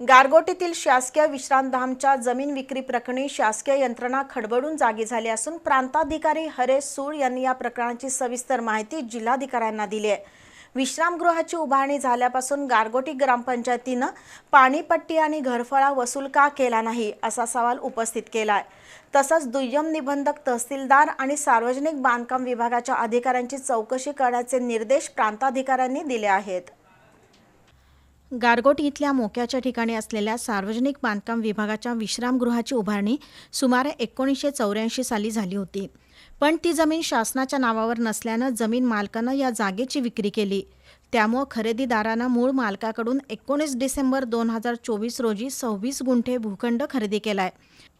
गारगोटीतील शासकीय विश्रामधामच्या जमीन विक्री प्रकरणी शासकीय यंत्रणा खडबडून जागी झाली असून प्रांताधिकारी हरेश सूळ यांनी या प्रकरणाची सविस्तर माहिती जिल्हाधिकाऱ्यांना दिली आहे. विश्रामगृहाची उभारणी झाल्यापासून गारगोटी ग्रामपंचायतीनं पाणीपट्टी आणि घरफळा वसूल का केला नाही असा सवाल उपस्थित केला आहे. तसंच दुय्यम निबंधक तहसीलदार आणि सार्वजनिक बांधकाम विभागाच्या अधिकाऱ्यांची चौकशी करण्याचे निर्देश प्रांताधिकाऱ्यांनी दिले आहेत. गारगोट इथल्या मोक्याच्या ठिकाणी असलेल्या सार्वजनिक बांधकाम विभागाच्या विश्रामगृहाची उभारणी सुमारे एकोणीसशे चौऱ्याऐंशी साली झाली होती. पण ती जमीन शासनाच्या नावावर नसल्यानं जमीन मालकानं या जागेची विक्री केली. त्यामुळं खरेदीदारानं मूळ मालकाकडून एकोणीस डिसेंबर दोन हजार चोवीस रोजी सव्वीस गुंठे भूखंड खरेदी केलाय.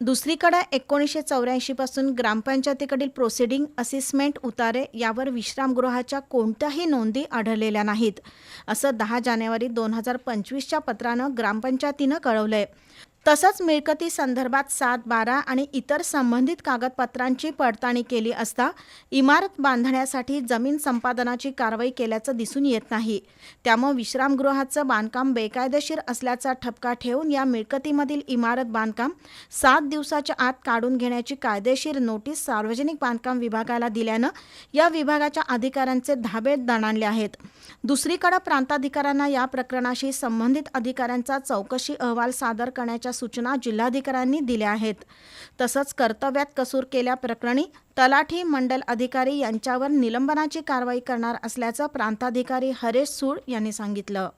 दुसरीकडे एकोणीसशे चौऱ्याऐंशीपासून ग्रामपंचायतीकडील प्रोसिडिंग असेसमेंट उतारे यावर विश्रामगृहाच्या कोणत्याही नोंदी आढळलेल्या नाहीत. असं दहा जानेवारी दोन हजार पंचवीसच्या पत्रानं ग्रामपंचायतीनं कळवलंय. तसंच मिळकती संदर्भात सात बारा आणि इतर संबंधित कागदपत्रांची पडताळणी केली असता इमारत बांधण्यासाठी जमीन संपादनाची कारवाई केल्याचं दिसून येत नाही. त्यामुळे विश्रामगृहाचं बांधकाम बेकायदेशीर असल्याचा ठपका ठेवून या मिळकतीमधील इमारत बांधकाम सात दिवसाच्या आत काढून घेण्याची कायदेशीर नोटीस सार्वजनिक बांधकाम विभागाला दिल्यानं या विभागाच्या अधिकाऱ्यांचे धाबे दणाणले आहेत. दुसरीकडे प्रांताधिकाऱ्यांना या प्रकरणाशी संबंधित अधिकाऱ्यांचा चौकशी अहवाल सादर करण्याच्या सूचना जिल्हाधिकाऱ्यांनी दिल्या आहेत. तसंच कर्तव्यात कसूर केल्याप्रकरणी तलाठी मंडल अधिकारी यांच्यावर निलंबनाची कारवाई करणार असल्याचं प्रांताधिकारी हरेश सूळ यांनी सांगितलं.